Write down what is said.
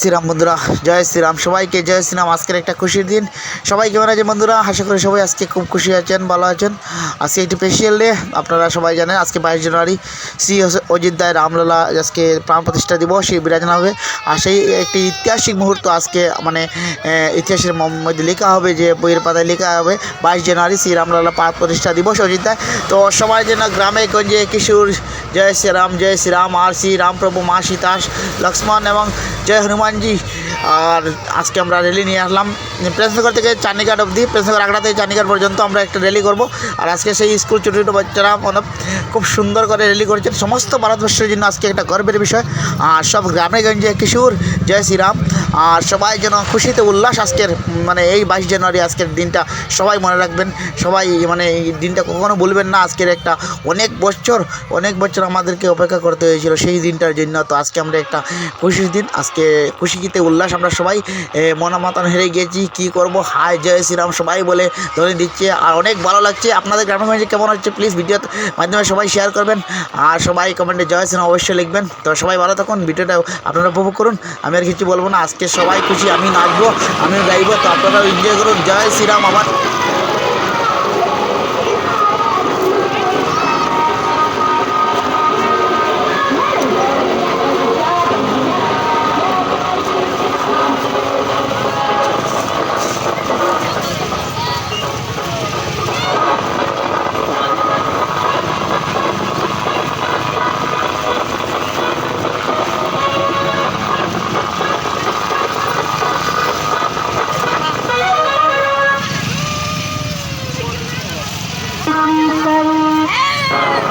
শ্রীরাম বন্ধুরা, জয় শ্রীরাম। সবাইকে জয় শ্রীরাম। আজকের একটা খুশির দিন। সবাই কেমন আছে বন্ধুরা? আশা করি সবাই আজকে খুব খুশি আছেন, ভালো আছেন। আজকে একটি স্পেশাল ডে আপনারা সবাই জানেন, আজকে বাইশ জানুয়ারি, শ্রী অজিত দায় রামলালা আজকে প্রাণ প্রতিষ্ঠা দিবস, সেই বিরাজনা হবে। আর সেই একটি ঐতিহাসিক মুহূর্ত আজকে মানে ইতিহাসের মধ্যে লেখা হবে যে, বইয়ের পাতায় লেখা হবে, বাইশ জানুয়ারি শ্রী রামলালা প্রাণ প্রতিষ্ঠা দিবস অযোধ্যায় তো সবাই যেন গ্রামে গঞ্জে কিশোর জয় শ্রীরাম জয় শ্রীরাম আর শ্রী রামপ্রভু মা সীতাস, লক্ষ্মণ এবং জয় হনুমানজি। আর আজকে আমরা র্যালি নিয়ে আসলাম। প্রেসনগর থেকে চান্ডিঘাট অবধি, প্রেসনগর আগড়া থেকে চান্ডিঘাট পর্যন্ত আমরা একটা র্যালি করব। আর আজকে সেই স্কুল ছোটো ছোটো বাচ্চারা মানে খুব সুন্দর করে র্যালি করেছেন সমস্ত ভারতবর্ষের জন্য আজকে একটা গর্বের বিষয়। আর সব গ্রামে গঞ্জে কিশোর, জয় শ্রীরাম আর সবাই যেন খুশিতে উল্লাস আজকের মানে এই বাইশ জানুয়ারি আজকের দিনটা সবাই মনে রাখবেন। সবাই মানে এই দিনটা কখনো ভুলবেন না। আজকের একটা অনেক বছর অনেক বছর আমাদেরকে অপেক্ষা করতে হয়েছিল সেই দিনটার জন্য। তো আজকে আমরা একটা খুশির দিন। আজকে খুশিতে উল্লাস আমরা সবাই এ, মনা মাতান হেরে গিয়েছি কি করব? হাই জয় শ্রীরাম সবাই বলে ধরে দিচ্ছে। আর অনেক ভালো লাগছে। আপনাদের গ্রামের মধ্যে কেমন হচ্ছে? প্লিজ ভিডিওর মাধ্যমে সবাই শেয়ার করবেন। আর সবাই কমেন্টে জয় শ্রীরাম অবশ্যই লিখবেন। তো সবাই ভালো থাকুন। ভিডিওটা আপনারা উপভোগ করুন। আমি আর কিছু বলব না। আজকে সবাই খুশি। আমি নাচবো আমি গাইবো। তো আপনারা এনজয় করুন। জয় শ্রীরাম আমার Oh!